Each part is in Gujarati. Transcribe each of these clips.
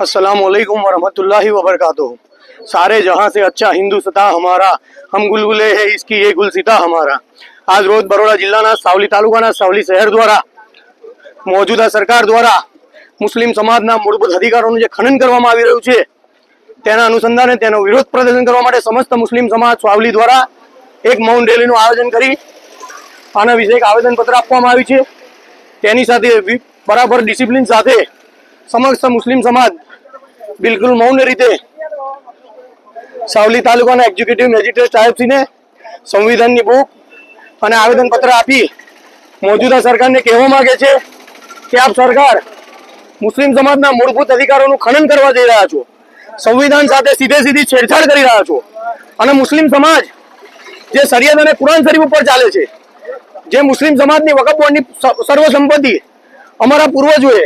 असलकुम वरहमतुल्लाहि वबरकातुहू सारे जहां से अच्छा हिंदुस्तान हमारा हम गुलगुले है इसकी ये गुलसिता हमारा આજ રોજ બરોડા જિલ્લાના સાવલી તાલુકાના સાવલી શહેર દ્વારા મોજૂદા સરકાર દ્વારા મુસ્લિમ સમાજના મૂળભૂત અધિકારોનું જે ખનન કરવામાં આવી રહ્યું છે તેના અનુસંધાને તેનો વિરોધ પ્રદર્શન કરવા માટે સમસ્ત મુસ્લિમ સમાજ સાવલી દ્વારા એક મૌન રેલીનું આયોજન કરી આના વિશે એક આવેદનપત્ર આપવામાં આવ્યું છે તેની સાથે વિ- બરાબર ડિસિપ્લિન સાથે સમસ્ત મુસ્લિમ સમાજ બિલકુલ મૌન રીતે સાવલી તાલુકાના એક્ઝિક્યુટિવ મેજિસ્ટ્રેટ સાહેબશ્રીને સંવિધાનની બુક અને આવેદનપત્ર આપી મોજૂદા સરકારને કહેવા માગે છે કે આપ સરકાર મુસ્લિમ સમાજના મૂળભૂત અધિકારોનું ખનન કરવા જઈ રહ્યા છો, સંવિધાન સાથે સીધે સીધી છેડછાડ કરી રહ્યા છો અને મુસ્લિમ સમાજ જે શરિયત અને કુરાન શરીફ ઉપર ચાલે છે, જે મુસ્લિમ સમાજની વકફ બોર્ડની સર્વ સંપત્તિ અમારા પૂર્વજોએ,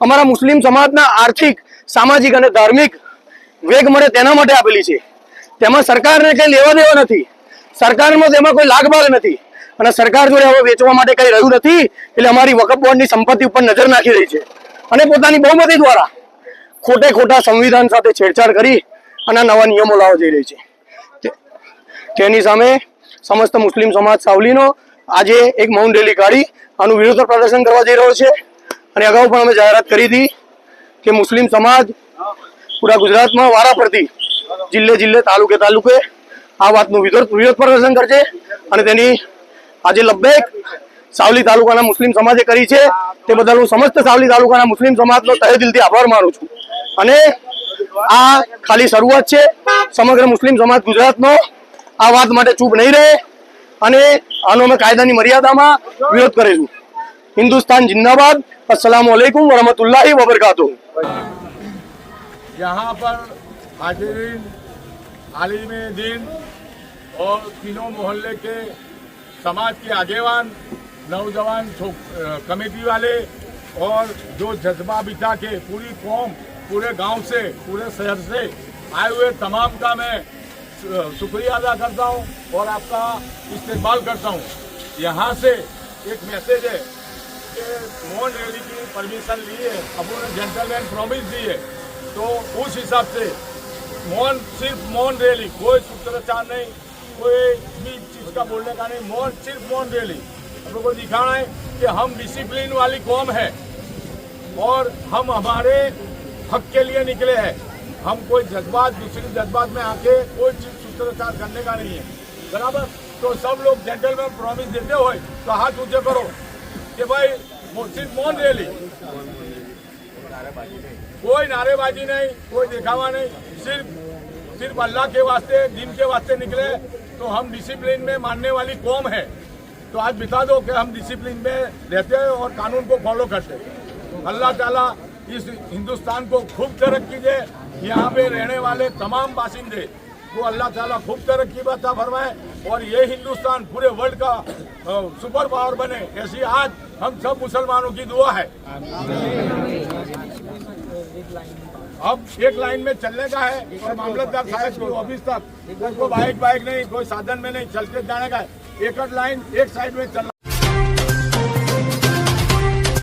અમારા મુસ્લિમ સમાજના આર્થિક સામાજિક અને ધાર્મિક વેગ મળે તેના માટે આપેલી છે. તેમાં સરકારને કંઈ લેવા દેવા નથી. સરકારમાં તેમાં કોઈ લાગભાગ નથી. અને સરકાર જોડે હવે વેચવા માટે કંઈ રહ્યું નથી, એટલે અમારી વકફ બોર્ડની સંપત્તિ ઉપર નજર નાખી રહી છે. અને પોતાની બહુમતી દ્વારા ખોટે ખોટા સંવિધાન સાથે છેડછાડ કરી અને નવા નિયમો લાવવા જઈ રહી છે. તેની સામે સમસ્ત મુસ્લિમ સમાજ સાવલીનો આજે એક મૌન રેલી કાઢી, આનું વિરોધ પ્રદર્શન કરવા જઈ રહ્યો છે. અને અગાઉ પણ અમે જાહેરાત કરી હતી કે મુસ્લિમ સમાજ પૂરા ગુજરાતમાં વારા ફરતી જિલ્લે જિલ્લે, તાલુકે તાલુકે આ વાતનું વિરોધ વિરોધ પ્રદર્શન કરશે અને તેની આજે લબ્બેક સાવલી તાલુકાના મુસ્લિમ સમાજે કરી છે. તે બદલ હું સમસ્ત સાવલી તાલુકાના મુસ્લિમ સમાજનો તહે દિલથી આભાર માનું છું. અને આ ખાલી શરૂઆત છે. સમગ્ર મુસ્લિમ સમાજ ગુજરાતનો આ વાત માટે ચૂપ નહીં રહે અને આનો અમે કાયદાની મર્યાદામાં વિરોધ કરીશું. હિન્દુસ્તાન જિંદાબાદ. અસલામ વરહમતુલ્લાહિ વબરકાતુહુ. यहाँ पर हाजिरीन, आलिम दिन और तीनों मोहल्ले के समाज के आगेवान, नौजवान कमेटी वाले और जो जज्बा बिठा के पूरी कौम, पूरे गाँव से, पूरे शहर से आए हुए तमाम का मैं शुक्रिया अदा करता हूँ और आपका इस्तेमाल करता हूँ। यहाँ से एक मैसेज है। कि मौन रैली की परमिशन ली है अब उन्होंने जेंटलमैन प्रॉमिस दी है। तो उस हिसाब से मौन सिर्फ़ मौन रैली कोई सूत्रचार नहीं, कोई भी चीज़ का बोलने का नहीं मौन सिर्फ़ मौन रैली हम लोग को दिखाना है कि हम डिसिप्लिन वाली कौम है और हम हमारे हक के लिए निकले हैं। हम कोई जज्बात, दूसरी जज्बात में आके कोई चीज़ सूत्रचार करने का नहीं है। बराबर? तो सब लोग जेंटलमैन प्रॉमिस देते हुए तो हाथ ऊँचे करो। कि भाई सिर्फ़ मौन रैली कोई नारेबाजी नहीं, कोई दिखावा नहीं। सिर्फ़ सिर्फ़ अल्लाह के वास्ते, दिन के वास्ते निकले तो हम डिसिप्लिन में मानने वाली कौम है। तो आज बिता दो कि हम डिसिप्लिन में रहते हैं और कानून को फॉलो करते हैं। अल्लाह ताला इस हिंदुस्तान को खूब तरक्की दे। यहाँ पे रहने वाले तमाम बासिंदे को अल्लाह ताला खूब तरक्की बता फरमाए। और ये हिंदुस्तान पूरे वर्ल्ड का सुपर पावर बने, ऐसी आज हम सब मुसलमानों की दुआ है। अब एक लाइन में चलने का है, और मामलतदार साहब की ऑफ़िस तक उसको बाइक बाइक नहीं, कोई साधन में नहीं चलते जाने का है। एक लाइन एक साइड में चलना